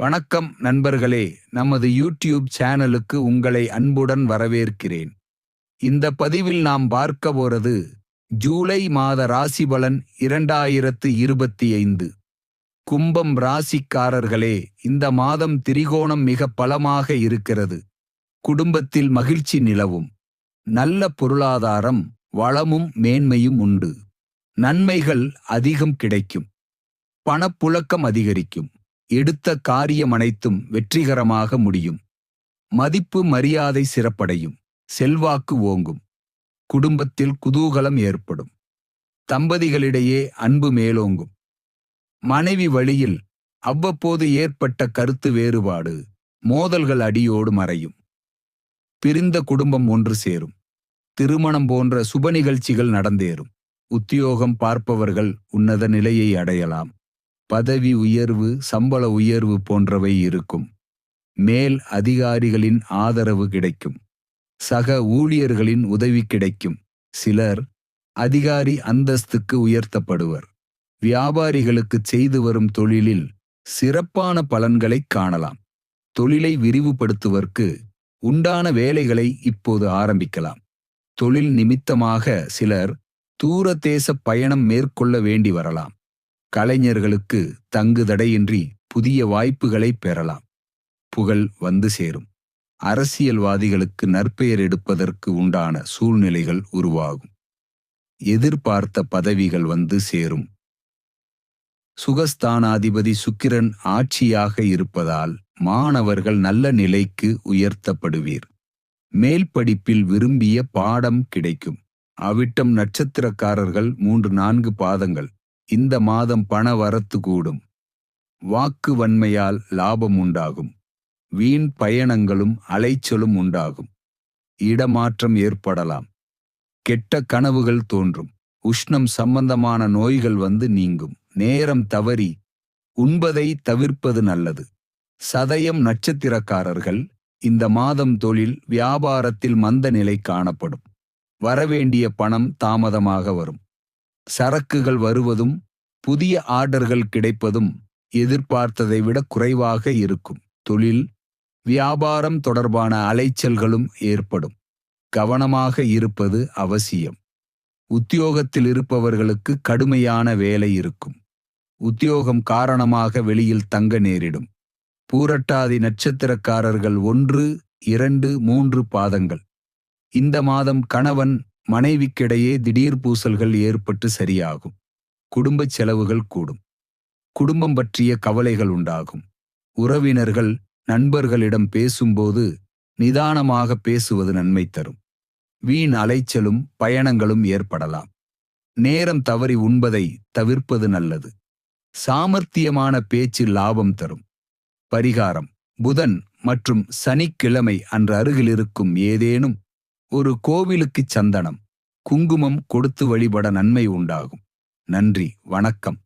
வணக்கம் நண்பர்களே நமது யூடியூப் சேனலுக்கு உங்களை அன்புடன் வரவேற்கிறேன். இந்த பதிவில் நாம் பார்க்க போறது ஜூலை மாத ராசி பலன் இரண்டாயிரத்து இருபத்தி ஐந்து. கும்பம் ராசிக்காரர்களே இந்த மாதம் திரிகோணம் மிக பலமாக இருக்கிறது. குடும்பத்தில் மகிழ்ச்சி நிலவும். நல்ல பொருளாதாரம் வளமும் மேன்மையும் உண்டு. நன்மைகள் அதிகம் கிடைக்கும். பணப்புழக்கம் அதிகரிக்கும். எடுத்த காரியம் அனைத்தும் வெற்றிகரமாக முடியும். மதிப்பு மரியாதை சிறப்படையும். செல்வாக்கு ஓங்கும். குடும்பத்தில் குதூகலம் ஏற்படும். தம்பதிகளிடையே அன்பு மேலோங்கும். மனைவி வழியில் அவ்வப்போது ஏற்பட்ட கருத்து வேறுபாடு மோதல்கள் அடியோடு மறையும். பிரிந்த குடும்பம் ஒன்று சேரும். திருமணம் போன்ற சுப நிகழ்ச்சிகள் நடந்தேறும். உத்தியோகம் பார்ப்பவர்கள் உன்னத நிலையை அடையலாம். பதவி உயர்வு சம்பள உயர்வு போன்றவை இருக்கும். மேல் அதிகாரிகளின் ஆதரவு கிடைக்கும். சக ஊழியர்களின் உதவி கிடைக்கும். சிலர் அதிகாரி அந்தஸ்துக்கு உயர்த்தப்படுவர். வியாபாரிகளுக்கு செய்து வரும் தொழிலில் சிறப்பான பலன்களைக் காணலாம். தொழிலை விரிவுபடுத்துவதற்கு உண்டான வேலைகளை இப்போது ஆரம்பிக்கலாம். தொழில் நிமித்தமாக சிலர் தூர தேச பயணம் மேற்கொள்ள வேண்டி வரலாம். கலைஞர்களுக்கு தங்குதடையின்றி புதிய வாய்ப்புகளை பெறலாம். புகழ் வந்து சேரும். அரசியல்வாதிகளுக்கு நற்பெயர் எடுப்பதற்கு உண்டான சூழ்நிலைகள் உருவாகும். எதிர்பார்த்த பதவிகள் வந்து சேரும். சுகஸ்தானாதிபதி சுக்கிரன் ஆட்சியாக இருப்பதால் மாணவர்கள் நல்ல நிலைக்கு உயர்த்தப்படுவீர். மேல் படிப்பில் விரும்பிய பாடம் கிடைக்கும். அவிட்டம் நட்சத்திரக்காரர்கள் மூன்று நான்கு பாதங்கள். இந்த மாதம் பண வரத்து கூடும். வாக்கு வன்மையால் லாபம் உண்டாகும். வீண் பயணங்களும் அலைச்சலும் உண்டாகும். இடமாற்றம் ஏற்படலாம். கெட்ட கனவுகள் தோன்றும். உஷ்ணம் சம்பந்தமான நோய்கள் வந்து நீங்கும். நேரம் தவறி உண்பதை தவிர்ப்பது நல்லது. சதயம் நட்சத்திரக்காரர்கள் இந்த மாதம் தொழில் வியாபாரத்தில் மந்த நிலை காணப்படும். வரவேண்டிய பணம் தாமதமாக வரும். சரக்குகள் வருவதும் புதிய ஆர்டர்கள் கிடைப்பதும் எதிர்பார்த்ததை விட குறைவாக இருக்கும். தொழில் வியாபாரம் தொடர்பான அலைச்சல்களும் ஏற்படும். கவனமாக இருப்பது அவசியம். உத்தியோகத்தில் இருப்பவர்களுக்கு கடுமையான வேலை இருக்கும். உத்தியோகம் காரணமாக வெளியில் தங்க நேரிடும். பூரட்டாதி நட்சத்திரக்காரர்கள் ஒன்று இரண்டு மூன்று பாதங்கள். இந்த மாதம் கணவன் மனைவிக்கிடையே திடீர் பூசல்கள் ஏற்பட்டு சரியாகும். குடும்பச் செலவுகள் கூடும். குடும்பம் பற்றிய கவலைகள் உண்டாகும். உறவினர்கள் நண்பர்களிடம் பேசும்போது நிதானமாக பேசுவது நன்மை தரும். வீண் அலைச்சலும் பயணங்களும் ஏற்படலாம். நேரம் தவறி உண்பதை தவிர்ப்பது நல்லது. சாமர்த்தியமான பேச்சு லாபம் தரும். பரிகாரம் புதன் மற்றும் சனிக்கிழமை அன்று அருகில் இருக்கும் ஏதேனும் ஒரு கோவிலுக்குச் சந்தனம் குங்குமம் கொடுத்து வழிபட நன்மை உண்டாகும். நன்றி வணக்கம்.